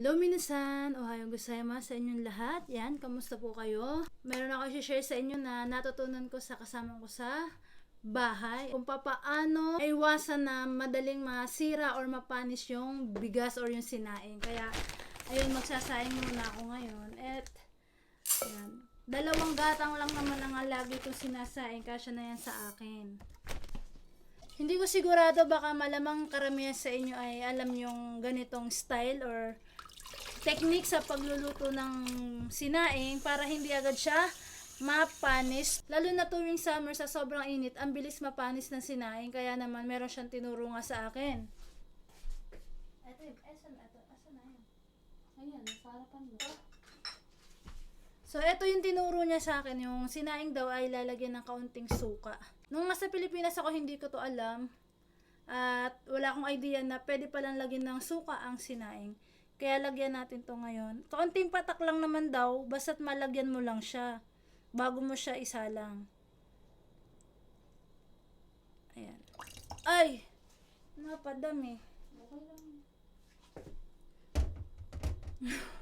Hello minasan, ohayo gozaimasu sa inyong lahat. Yan, kamusta po kayo? Meron ako share sa inyo na natutunan ko sa kasama ko sa bahay kung papaano iwasan na madaling masira or mapanis yung bigas or yung sinaing. Kaya, ayun, magsasaing muna ako ngayon. At, yan. Dalawang gatang lang naman ang lagi kong sinasaing. Kasya na yan sa akin. Hindi ko sigurado baka malamang karamihan sa inyo ay alam yung ganitong style or technique sa pagluluto ng sinaing para hindi agad siya mapanis. Lalo na tuwing summer sa sobrang init, ang bilis mapanis ng sinaing. Kaya naman meron siyang tinuro nga sa akin. Ito, asan, ito, asan na yun? Ayan, nasa harapan mo. So, ito yung tinuro niya sa akin, yung sinaing daw ay lalagyan ng kaunting suka. Nung nasa Pilipinas ako, hindi ko to alam. At wala akong idea na pwede palang lagyan ng suka ang sinaing. Kaya lagyan natin to ngayon. Kaunting patak lang naman daw, basta't malagyan mo lang siya. Bago mo siya isalang. Ayan. Ay! Napadami. Okay lang.